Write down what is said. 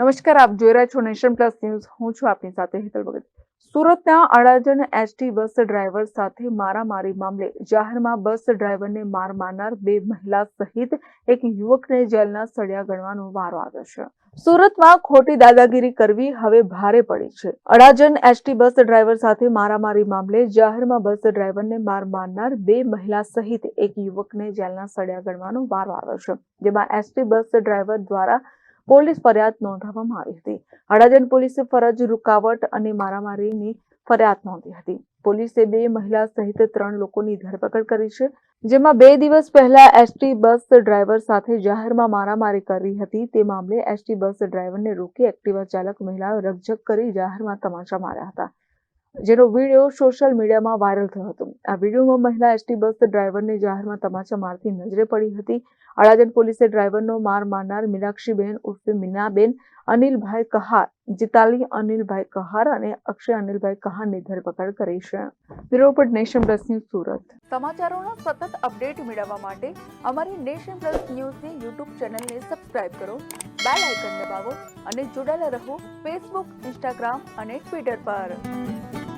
નમસ્કાર, આપ જોઈ રહ્યા છો નેશન પ્લસ ન્યૂઝ. હું છું આપની સાથે હેતલ ભગત. સુરતના અડાજણ એસટી બસ ડ્રાઈવર સાથે મારામારી મામલે જાહેરમાં બસ ડ્રાઈવરને માર મારનાર બે મહિલા સહિત એક યુવકને જેલના સળિયા ગણવાનો વારો આવ્યો છે. સુરતમાં ખોટી દાદાગીરી કરવી હવે ભારે પડી છે. અડાજણ એસટી બસ ડ્રાઈવર સાથે મારામારી મામલે જાહેરમાં બસ ડ્રાઈવરને માર મારનાર બે મહિલા સહિત એક યુવકને જેલના સળિયા ગણવાનો વારો આવ્યો છે. જેમાં એસટી બસ ડ્રાઈવર દ્વારા પોલીસ ફરિયાદ નોંધાવવામાં આવી હતી. અડાજણ પોલીસે ફરજ રૂકાવટ અને મારામારીની ફરિયાદ નોંધી હતી. પોલીસે બે મહિલા સહિત ત્રણ લોકોની ધરપકડ કરી છે, જેમાં બે દિવસ પહેલા એસટી બસ ડ્રાઈવર સાથે જાહેરમાં મારામારી કરી હતી. તે મામલે એસટી બસ ડ્રાઈવરને રોકી એક્ટિવા ચાલક મહિલાએ રકઝક કરી જાહેરમાં તમાચા માર્યા હતા. જેનો વીડિયો સોશિયલ મીડિયામાં વાયરલ થયો હતો. આ વિડીયોમાં મહિલા એસટી બસ ડ્રાઈવરને જાહેરમાં તમાચા મારતી નજરે પડી હતી. અડાજણ પોલીસે ડ્રાઈવરનો માર મારનાર મીનાક્ષીબેન ઉર્ફે મીનાબેન અનિલભાઈ કહાર, જીતાલી અનિલભાઈ કહાર અને અક્ષય અનિલભાઈ કહારની ધરપકડ કરી છે. Bureau nation plus news Surat. સમાચારોના સતત અપડેટ મેળવવા માટે અમારી નેશન પ્લસ ન્યૂઝની યુટ્યુબ ચેનલને સબસ્ક્રાઇબ કરો, બેલ આઇકન દબાવો અને જોડાયેલા રહો ફેસબુક, ઇન્સ્ટાગ્રામ અને ટ્વિટર પર.